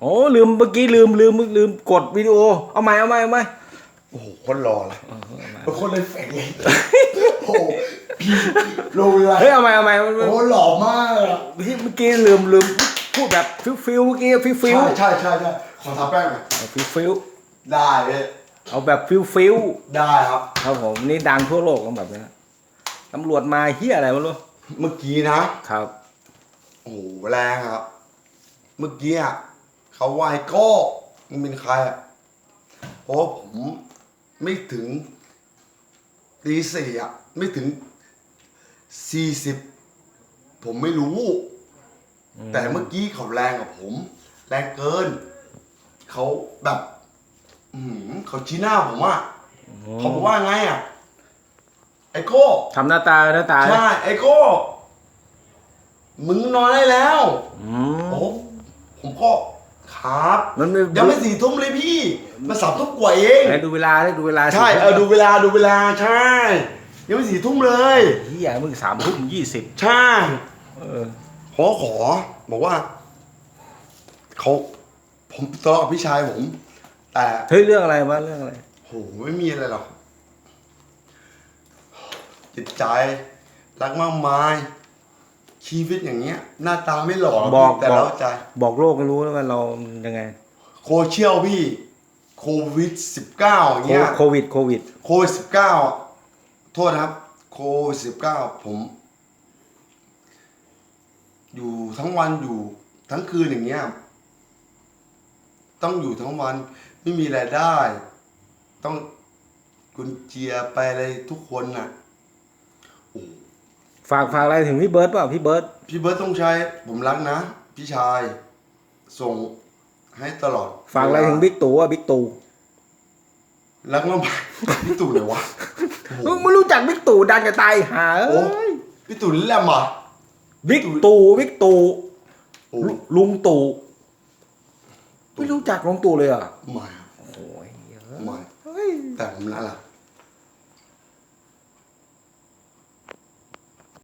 โอ้ลืมเมื่อกี้ลืมลืมลืมกดวิดีโอ เอาใหม่เอาใหม่เอาใหม่โอ้โหคนรอเลยเออเอาใหม่เป็นคนเลยแฝงเลยโอ้โหพี่ลงเลยเฮ้ยเอาใหม่เอาใหม่มันโอ้หล่อมากอะที่เมื่อกี้ลืมลืมพูดแบบฟิวฟิวเมื่อกี้ฟิวฟิวใช่ใช่ใช่ใช่ขอทาแป้งหน่อยฟิวฟิวได้เลยเอาแบบฟิวฟิวได้ครับครับผมนี่ดังทั่วโลกกันแบบนี้ตำรวจมาเฮียอะไรไม่รู้เมื่อกี้นะครับ โอ้โหแรงอะครับ เมื่อกี้อะ เขาวายก็มึงเป็นใครอะเพราะว่าผมไม่ถึงตีสี่อะไม่ถึงสี่สิบผมไม่รู้ แต่เมื่อกี้เขาแรงกับผม แรงเกิน เขาแบบ อือหือเขาชี้หน้าผมอะเขาบอกว่าไงอะไอโก้ทำหน้าตาหน้าตาใช่ไอโก้มึงนอนได้แล้วอืมโอ้ผมก็ ครับมันไม่ ยังไม่สี่ทุ่มเลยพี่มาสามทุ่มกว่าเองไหนดูเวลาได้ดูเวลาใช่สิเออดูเวลาดูเวลาใช่ ยังไม่สี่ทุ่มเลย เฮียมึงสามทุ่มยี่สิบใช่เออขอขอ บอกว่าเขาผมทะเลาะกับพี่ชายผม แต่เฮ้ยเรื่องอะไรวะเรื่องอะไร โหไม่มีอะไรหรอกจิตใจ รักมากมาย ชีวิตอย่างเงี้ย หน้าตาไม่หล่อหรบอกแต่บอกเราใจ บอกโลกให้รู้แล้วว่าเรายังไง โคเชียลพี่โควิดสิบเก้าอย่างเงี้ยโควิดโควิดโควิดสิบเก้าโทษนะครับ โควิดสิบเก้าผม อยู่ทั้งวันอยู่ทั้งคืนอย่างเงี้ย ต้องอยู่ทั้งวันไม่มีรายได้ ต้องกุนเจียไปอะไรทุกคนน่ะ ฝากฝากอะไรถึงพี่เบิร์ดเปล่าพี่เบิร์ดพี่เบิร์ตต้องใช้ ผมรักนะ พี่ชาย ส่งให้ตลอดฝากอะไรถึงบิ๊กตู่อะบิ๊กตู่รักมากๆพี่ตู่เลยวะโอ้มึงโหไม่รู้จักบิ๊กตู่ดังจะตายหาโอ้เอ้ยพี่ตู่นี่แหละมาบิ๊กตู่บิ๊กตู่โอ้ลุลุงตู่ ไม่รู้จักลุงตู่เลยเหรอะไม่โอ้ยเยอะไม่เฮ้ยแต่ผมนั่นแหละ